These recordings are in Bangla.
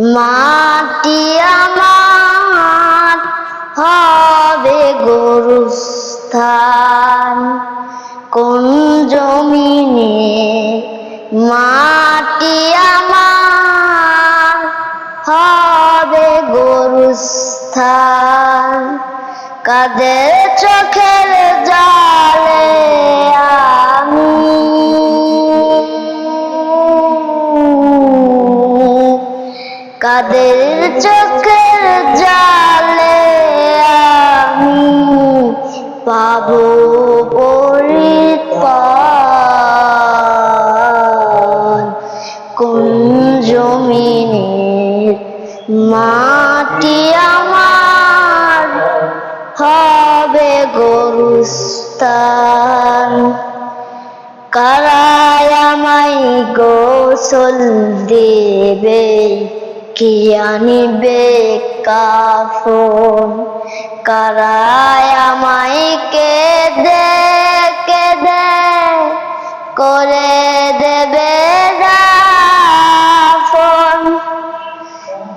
মাটি আমার হবে গরুস্থান। কোন জমিনে মাটি আমার হবে গরুস্থান? কাদের চোখের জলে কাদের চোখের জালে আমি পাবো কোন জমিনের মাটি আমার হবে গরুস্থান? কারায় আমায় গোসল দেবে কি আনিবে কাফন। কারায় আমায় কেঁদে কেঁদে করে দেবে দাফন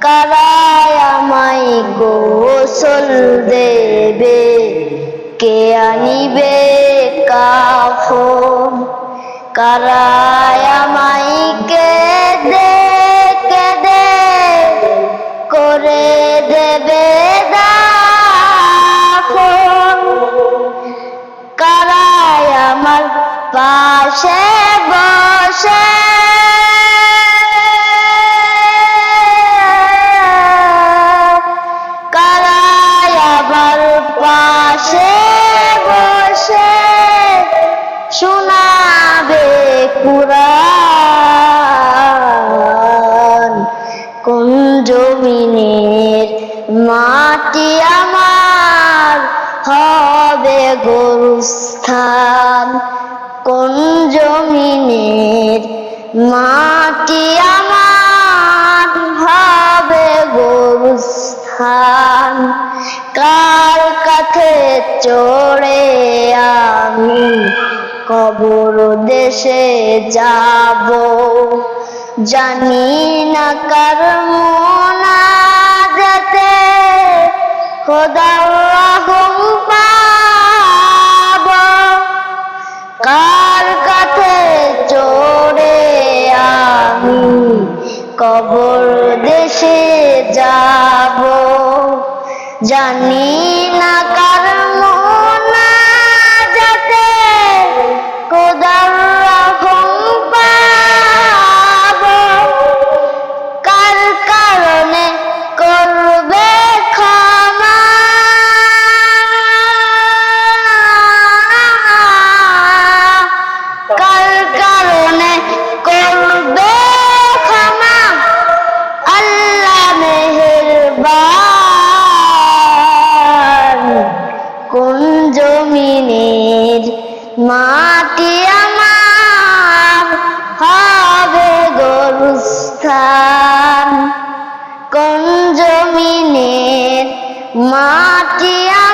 কারায় আমায় গোসল দেবে, কে আনিবে কাফন। কারায় পাশে বসে। কারায় আমার পাশে বসে। কোন জমিনের মাটি আমার? হবে গরুস্থান। মাটি আমার হবে গরুস্থান কার কাছে চড়ে আমি কবর দেশে যাব? জানি না কার মোনা যেতে খোদার রহম পাব। কার জানি না মাটি আমার হবে গরুস্থান। কোন জমিনের মাটি আমার